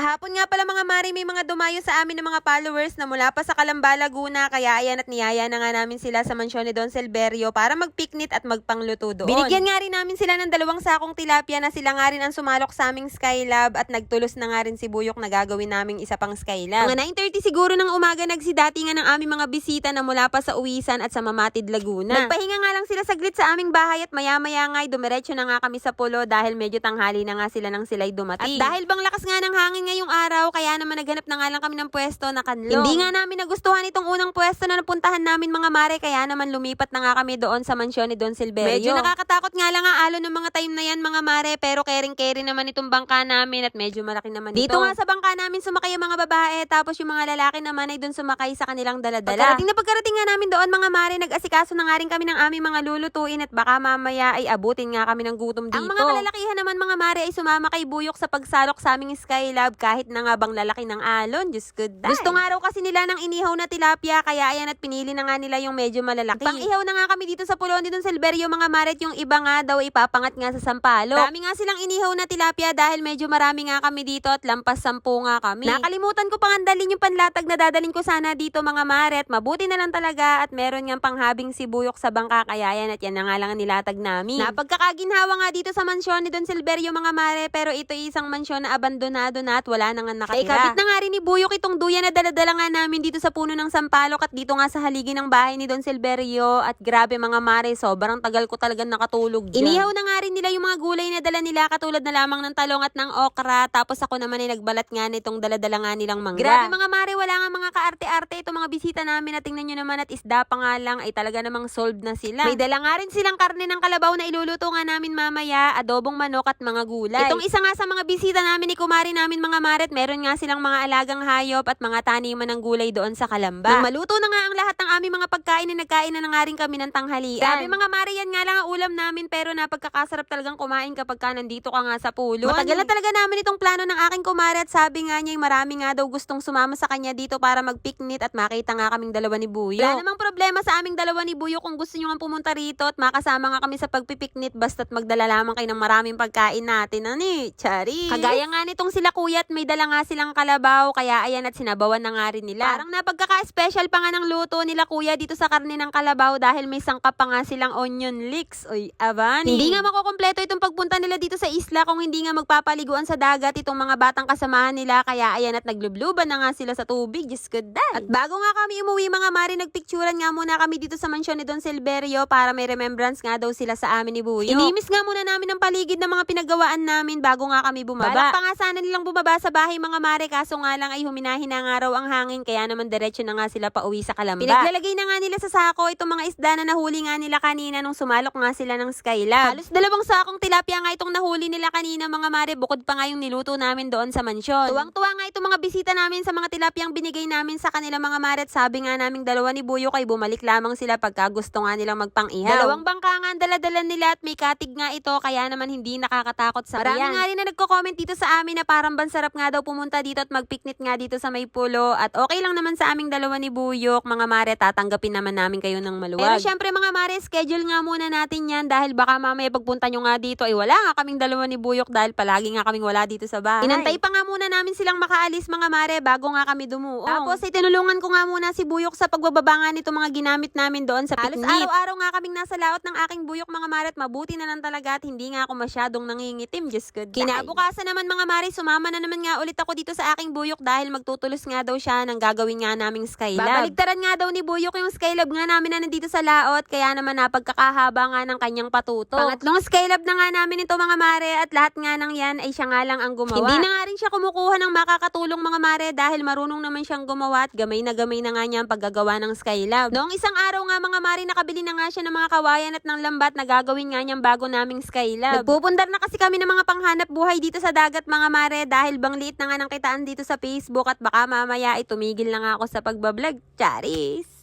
Hapon nga pala mga mari, may mga dumayo sa amin ng mga followers na mula pa sa Calamba, Laguna, kaya ayan at niyaya na nga namin sila sa mansyon ni Don Silverio para magpiknit at magpangluto doon. Binigyan nga rin namin sila ng dalawang sakong tilapia na sila nga rin ang sumalok sa aming Skylab at nagtulos na nga rin si Buyok na gagawin naming isa pang Skylab. Mga 9.30 siguro ng umaga nagsidatingan ng aming mga bisita na mula pa sa Uwisan at sa Mamatid, Laguna. Nagpahinga nga lang sila saglit sa aming bahay at maya-maya nga ay dumiretso na nga kami sa pulo dahil medyo tanghali na nga sila nang sila'y dumating. At dahil bang lakas nga ng hangin ngayong araw, kaya naman naghanap na nga lang kami ng pwesto na kanlong. Hindi nga namin nagustuhan itong unang pwesto na napuntahan namin mga mare, kaya naman lumipat na nga kami doon sa mansyon ni Don Silverio. Medyo nakakatakot nga lang ang alon ng mga time na yan mga mare, pero caring-caring naman itong bangka namin at medyo malaki naman Dito ito. nga sa bangka namin sumakay yung mga babae, tapos yung mga lalaki naman ay doon sumakay sa kanilang daladala. Pagkarating na pagkarating nga namin doon mga mare, nag-asikaso na nga rin kami ng aming mga lulutuin at baka mamaya ay abutin nga kami ng gutom dito. Ang mga kalalakihan naman mga mare ay sumama kay Buyok sa pagsalok sa aming Skylab kahit na nga bang lalaki ng alon. Diyos ko, day. Gusto nga raw kasi nila ng inihaw na tilapia kaya ayan at pinili na nga nila yung medyo malalaki. Pang ihaw na nga kami dito sa pulon dito sa Silverio mga mare at yung iba nga daw ipapangat nga sa sampalo. Dami nga silang inihaw na tilapia dahil medyo marami nga kami dito at lampas sampu nga kami. Nakalimutan ko pang andalin yung panlatag na dadalin ko sana dito mga mare at mabuti na lang talaga at meron nga panghabing sibuyok sa bangka kaya yan at yan na nga lang ang nilatag namin. Napagkakaginhawa nga dito sa mansyon ni Don Silverio mga mare pero ito isang mansyon na abandonado na at wala na nga nakatira. Ay kabit na nga rin ni Buyok itong duyan na daladala nga namin dito sa puno ng sampalok at dito nga sa haligi ng bahay ni Don Silverio at grabe mga mare sobrang tagal ko talaga nakatulog dyan. Inihaw na nga rin nila yung mga gulay na dala nila katulad na lamang ng talong at ng okra tapos ako naman ay nagbalat nga nitong daladala nga nilang mangga. Grabe mga mare mga kaarte-arte itong mga bisita namin at tingnan nyo naman at isda pa nga lang ay talaga namang solved na sila. May dala nga rin silang karne ng kalabaw na iluluto nga namin mamaya, adobong manok at mga gulay. Itong isa nga sa mga bisita namin ni kumari namin mga maret, meron nga silang mga alagang hayop at mga taniman ng gulay doon sa Kalamba. Nang maluto na nga ang lahat ng aming mga pagkain, na nagkain na, na nga rin kami ng tanghalian. Grabe mga mare, yan nga lang ang ulam namin pero napagkakasarap talagang kumain kapag ka nandito ka nga sa pulo. Matagal na talaga namin itong plano ng aking kumare at sabi nga niya, marami nga daw gustong sumama sa kanya dito para magpiknit at makita nga kaming dalawa ni Buyo. Wala namang problema sa aming dalawa ni Buyo kung gusto nyo nga pumunta rito at makasama nga kami sa pagpipiknit basta't magdala lamang kayo ng maraming pagkain natin. Ani, chari. Kagaya nga nitong sila kuya at may dala nga silang kalabaw kaya ayan at sinabawan na nga rin nila. Parang napagkaka-special pa nga ng luto nila kuya dito sa karne ng kalabaw dahil may sangkap pa nga silang onion leeks. Oy, aban. Hindi nga makukompleto itong pagpunta nila dito sa isla kung hindi nga magpapaliguan sa dagat itong mga batang kasamahan nila kaya ayan at naglubluban na nga sila sa tubig. Diyos ko, day. At bago nga kami umuwi mga mari, nagpicturan nga muna kami dito sa mansyon ni Don Silverio para may remembrance nga daw sila sa amin ni Buyo. Inimis nga muna namin ang paligid ng mga pinagawaan namin bago nga kami bumaba. Balak pa nga sana nilang bumaba sa bahay mga mare kaso nga lang ay huminahin na nga raw ang hangin kaya naman diretso na nga sila pa uwi sa Kalamba. Pinaglalagay na nga nila sa sako itong mga isda na nahuli nga nila kanina nung sumalok nga sila ng Skylab. Halos dalawang sakong tilapia nga itong nahuli nila kanina mga mare bukod pa nga yung niluto namin doon sa mansyon. Tuwang-tuwa nga itong mga bisita namin sa mga tilapiyang binigay namin sa kanila mga mare at sabi nga namin dalawa ni Buyo kay bumalik lamang sila pagka gusto nga nilang magpang-ihaw. Dalawang bangka nga ang daladala nila at may katig nga ito kaya naman hindi nakakatakot sa Marami nga rin na nagko-comment dito sa amin na parang bansarap nga daw pumunta dito at magpiknit nga dito sa may pulo at okay lang naman sa aming dalawa ni Buyok mga mare tatanggapin naman namin kayo ng maluwag. Pero syempre mga mare schedule nga muna natin yan dahil baka mamaya pagpunta nyo nga dito ay wala nga kaming dalawa ni Buyok dahil palagi nga kaming wala dito sa bahay. Inantay pa nga muna namin silang makaalis mga mare bago nga kami dumuong. Tapos ay tinulungan ko nga muna si Buyok sa pagbababa nga nito mga ginamit namin doon sa piknik. Halos araw-araw nga kaming nasa laot ng aking Buyok mga mare at mabuti na lang talaga at hindi nga ako masyadong nangingitim. Diyos ko. Kinabukasan naman mga mare, sumama na naman nga ulit ako dito sa aking Buyok dahil magtutulos nga daw siya ng gagawin nga naming Skylab. Babaligtaran nga daw ni Buyok yung Skylab nga namin na nandito sa laot kaya naman napagkakahaba nga ng kanyang patuto. Pangatlong Skylab na nga namin ito mga mare at lahat nga ng yan ay siya nga lang ang gumawa. Hindi na nga rin siya kumukuha ng makakatulong mga mare dahil marunong naman siyang gumawa at gamay na gamay na nga niya ang paggagawa ng Skylab. Noong isang araw nga mga mare nakabili na nga siya ng mga kawayan at ng lambat na gagawin nga niyang bago naming Skylab. Nagpupundar na kasi kami ng mga panghanap buhay dito sa dagat mga mare dahil bang liit na nga ng kitaan dito sa Facebook at baka mamaya ay tumigil na nga ako sa pagbablog. Charis!